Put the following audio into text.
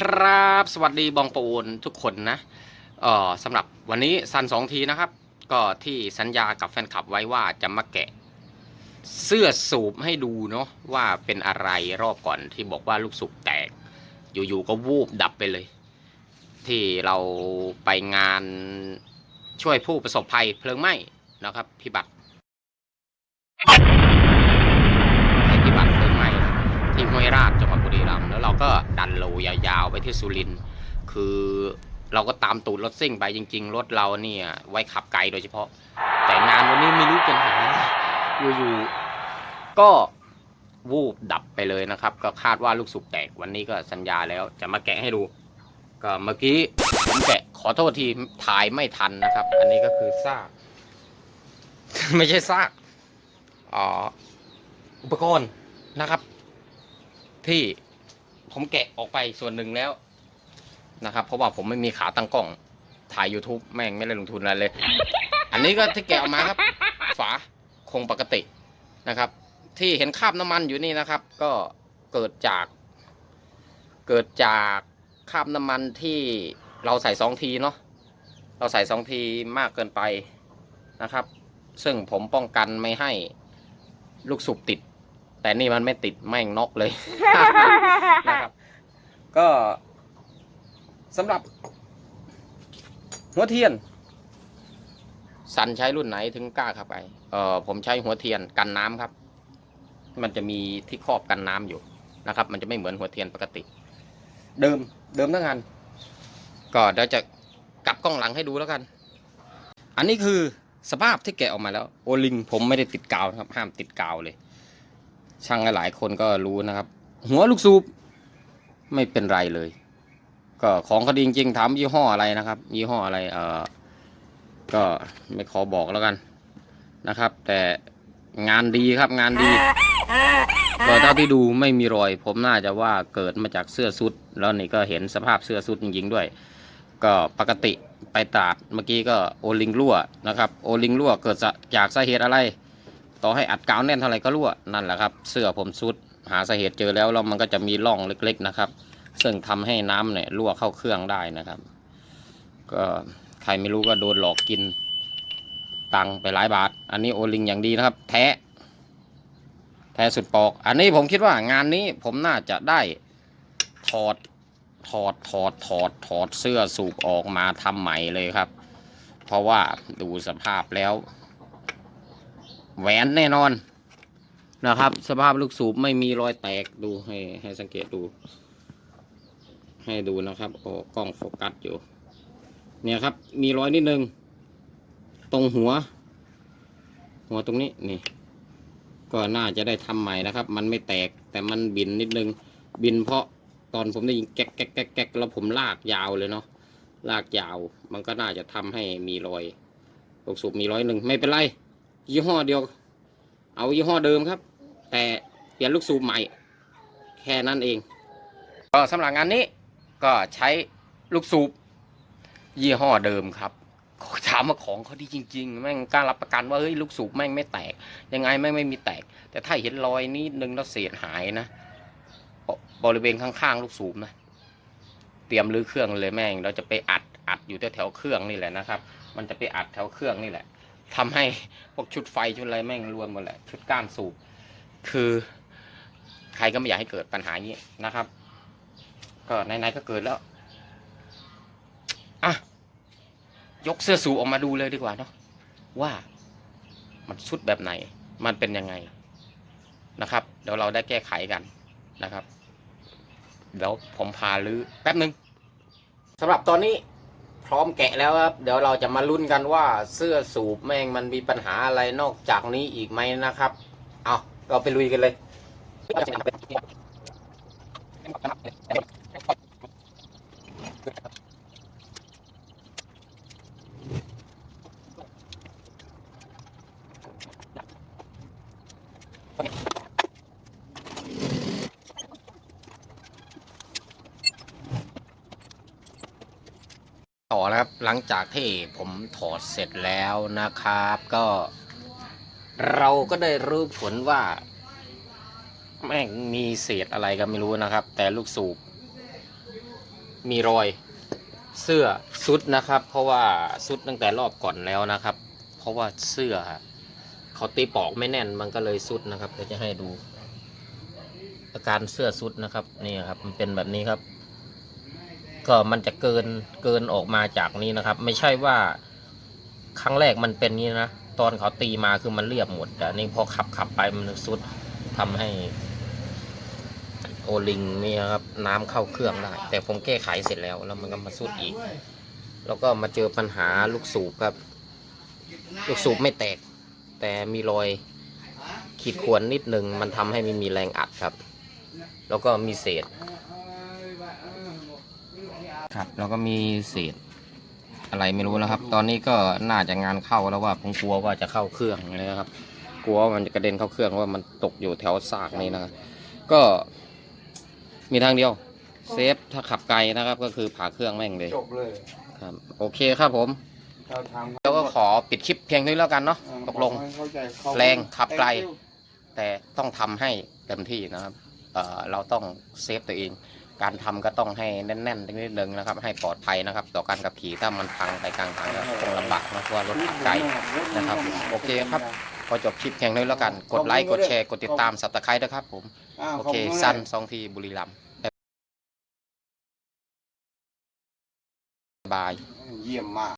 ครับ สวัสดีบองปูนทุกคนนะเอ่อสำหรับวันนี้ซันสองทีนะครับ ก็ที่สัญญากับแฟนคลับไว้ว่าจะมาแกะ เสื้อสูบให้ดูเนาะว่าเป็นอะไรรอบก่อนที่บอกว่าลูกสูบแตก อยู่ๆก็วูบดับไปเลย ที่เราไปงานช่วยผู้ประสบภัยเพลิงไหม้นะครับ พิบัติให้พิบัติเพลิงไหม้นะ ที่ห้วยราชจังหวัดบุรีรัมย์แล้วเราก็ดั นโลยาวๆไปที่สุรินทร์คือเราก็ตามตูดรถซิ่งไปจริง ๆ รถเราเนี่ยไว้ขับไกลโดยเฉพาะ แต่งานวันนี้ไม่รู้เป็นหาอยู่ๆก็วูบดับไปเลยนะครับ ก็คาดว่าลูกสูบแตกวันนี้ก็สัญญาแล้วจะมาแกะให้ดู ก็เมื่อกี้ผมแกะขอโทษทีถ่ายไม่ทันนะครับ อันนี้ก็คือซากไม่ใช่ซากอ๋ออุปกรณ์นะครับ ที่ ผมแกะออกไปส่วนหนึ่งแล้วนะครับ เพราะว่าผมไม่มีขาตั้งกล้อง ถ่าย YouTube แม่งไม่ได้ลงทุนอะไรเลย อันนี้ก็ที่แกะออกมาครับ ฝาคงปกตินะครับ ที่เห็นคราบน้ำมันอยู่นี่นะครับ ก็เกิดจาก เกิดจากคราบน้ำมันที่เราใส่สองทีเนาะเราใส่สองทีมากเกินไปนะครับ ซึ่งผมป้องกันไม่ให้ลูกสูบติด แต่นี่มันไม่ติดแม่งนอกเลยนะครับ ก็สำหรับ หัวเทียน สันใช้รุ่นไหนถึงกล้าเข้าไปเออผมใช้หัวเทียนกันน้ำครับ มันจะมีที่ครอบกันน้ำอยู่นะครับ มันจะไม่เหมือนหัวเทียนปกติ เดิมเดิมทั้งอันก็เดี๋ยวจะกลับกล้องหลังให้ดูแล้วกัน อันนี้คือสภาพที่แกะออกมาแล้ว โอลิง ผมไม่ได้ติดกาวนะครับ ห้ามติดกาวเลย ช่างหลายๆคนก็รู้นะครับ หัวลูกสูบ ไม่เป็นไรเลย ก็ของเขาดีจริงๆถามยี่ห้ออะไรนะครับ ยี่ห้ออะไรเออก็ไม่ขอบอกแล้วกันนะครับ แต่งานดีครับงานดีก็เท่าที่ดูไม่มีรอย ผมน่าจะว่าเกิดมาจากเสื้อซุด แล้วนี่ก็เห็นสภาพเสื้อซุดจริงๆด้วย ก็ปกติไปตราดเมื่อกี้ก็โอลิงรั่วนะครับ โอลิงรั่วเกิดจากสาเหตุอะไร ต่อให้อัดกาวแน่นเท่าไหร่ก็รั่วนั่นแหละครับ เสื้อผมซุด หาสาเหตุเจอแล้วแล้วมันก็จะมีร่องเล็ก ๆนะครับ ซึ่งทำให้น้ำเนี่ยรั่วเข้าเครื่องได้นะครับ ก็ใครไม่รู้ก็โดนหลอกกินตังไปหลายบาท อันนี้โอลิงอย่างดีนะครับ แท้แท้สุดปอก อันนี้ผมคิดว่างานนี้ผมน่าจะได้ถอดถอดถอดถอดถอดเสื้อสูบออกมาทำใหม่เลยครับ เพราะว่าดูสภาพแล้ว แหวนแน่นอน นะครับ สภาพลูกสูบไม่มีรอยแตกดูให้ให้สังเกตดู ให้ดูนะครับโอ้กล้องโฟกัสอยู่ เนี่ยครับ มีรอยนิดนึง ตรงหัว หัวตรงนี้นี่ ก็น่าจะได้ทำใหม่นะครับ มันไม่แตกแต่มันบินนิดนึง บินเพราะตอนผมได้ยินแก๊กแก๊กแก๊กแก๊กแล้วผมลากยาวเลยเนาะลากยาว มันก็น่าจะทำให้มีรอยลูกสูบมีรอยหนึ่งไม่เป็นไรยี่ห้อเดียว เอายี่ห้อเดิมครับ แต่เปลี่ยนลูกสูบใหม่ แค่นั้นเอง ก็สำหรับงานนี้ก็ใช้ลูกสูบยี่ห้อเดิมครับถามว่าของเขาดีจริง ๆ แม่งกล้ารับประกันว่าเฮ้ยลูกสูบแม่งไม่แตก ยังไงแม่งไม่มีแตก แต่ถ้าเห็นรอยนิดนึงแล้วเศษหายนะ บริเวณข้างๆลูกสูบนะ เตรียมรื้อเครื่องเลยแม่ง เราจะไปอัดอัดอยู่แถวๆเครื่องนี่แหละนะครับ มันจะไปอัดแถวเครื่องนี่แหละทำให้พวกชุดไฟชุดอะไรแม่งรวมหมดแหละ ชุดก้านสูบ คือใครก็ไม่อยากให้เกิดปัญหานี้นะครับ ก็ไหนๆก็เกิดแล้วอะยกเสื้อสูบออกมาดูเลยดีกว่าเนาะว่ามันชุดแบบไหน มันเป็นยังไงนะครับ เดี๋ยวเราได้แก้ไขกันนะครับ เดี๋ยวผมพาลื้อแป๊บหนึ่งสำหรับตอนนี้พร้อมแกะแล้วครับ เดี๋ยวเราจะมาลุ้นกันว่าเสื้อสูบแม่งมันมีปัญหาอะไรนอกจากนี้อีกไหมนะครับ เอา เราไปลุยกันเลยต่อนะครับหลังจากที่ผมถอดเสร็จแล้วนะครับก็ เราก็ได้รู้ผลว่า แม่งมีเศษอะไรก็ไม่รู้นะครับ แต่ลูกสูบ มีรอยเสื้อซุดนะครับ เพราะว่าซุดตั้งแต่รอบก่อนแล้วนะครับ เพราะว่าเสื้อเขาตีปอกไม่แน่นมันก็เลยซุดนะครับเดี๋ยวจะให้ดู อาการเสื้อซุดนะครับนี่ครับ มันเป็นแบบนี้ครับ ก็มันจะเกินเกินออกมาจากนี้นะครับ ไม่ใช่ว่าครั้งแรกมันเป็นนี้นะ ตอนเขาตีมาคือมันเรียบหมด แต่นี่พอขับขับไปมันซุดทำให้ โอลิงนี่ครับน้ำเข้าเครื่องได้แต่ผมแก้ไขเสร็จแล้ว แล้วมันก็มาสุดอีก แล้วก็มาเจอปัญหาลูกสูบครับ ลูกสูบไม่แตก แต่มีรอยขีดข่วนนิดนึงมันทำให้ไม่มีแรงอัดครับ แล้วก็มีเศษ ครับ แล้วก็มีเศษ อะไรไม่รู้นะครับ ตอนนี้ก็น่าจะงานเข้าแล้วว่าผมกลัวว่าจะเข้าเครื่องนะครับ กลัวว่ามันจะกระเด็นเข้าเครื่องว่ามันตกอยู่แถวซากนี้นะครับก็มีทางเดียว เซฟถ้าขับไกลนะครับ ก็คือผ่าเครื่องแม่งเลยจบเลยครับโอเคครับผมเราทำแล้วก็ขอปิดคลิปเพียงเท่านี้แล้วกันเนาะตกลงให้เข้าใจเขาแรงขับไกล แต่ต้องทำให้เต็มที่นะครับเอ่อเราต้องเซฟตัวเอง การทำก็ต้องให้แน่นๆนิดนึงนะครับ ให้ปลอดภัยนะครับ ต่อการขับขี่ถ้ามันพังไปกลางทางก็คงลำบากนะเพราะว่ารถขับไกลนะครับ โอเคครับพอจบคลิปเพียงเท่านี้แล้วกันกดไลค์กดแชร์กดติดตามสับตะไคร้ด้วยครับผมอ้าวโอขบเคณมากสั้นสองทีบุรีรัมย์บายเยี่ยมมาก